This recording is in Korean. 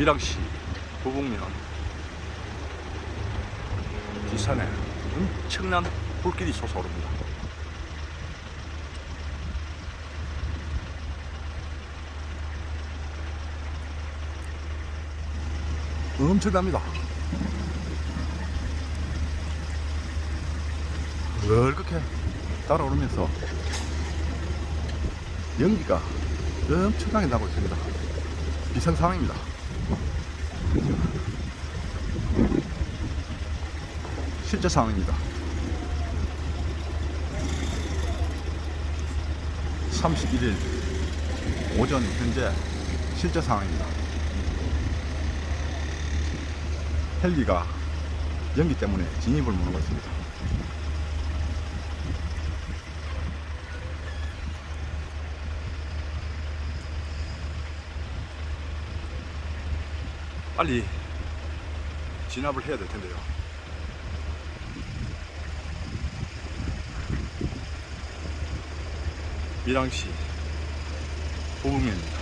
밀양시 부북면 뒷산에 엄청난 불길이 솟아오릅니다. 엄청납니다. 그렇게 따라오르면서 연기가 엄청나게 나고 있습니다. 비상 상황입니다. 실제 상황입니다. 31일 오전 현재 실제 상황입니다. 헬기가 연기 때문에 진입을 못하고 있습니다. 빨리 진압을 해야 될 텐데요. 밀양시 부북면입니다.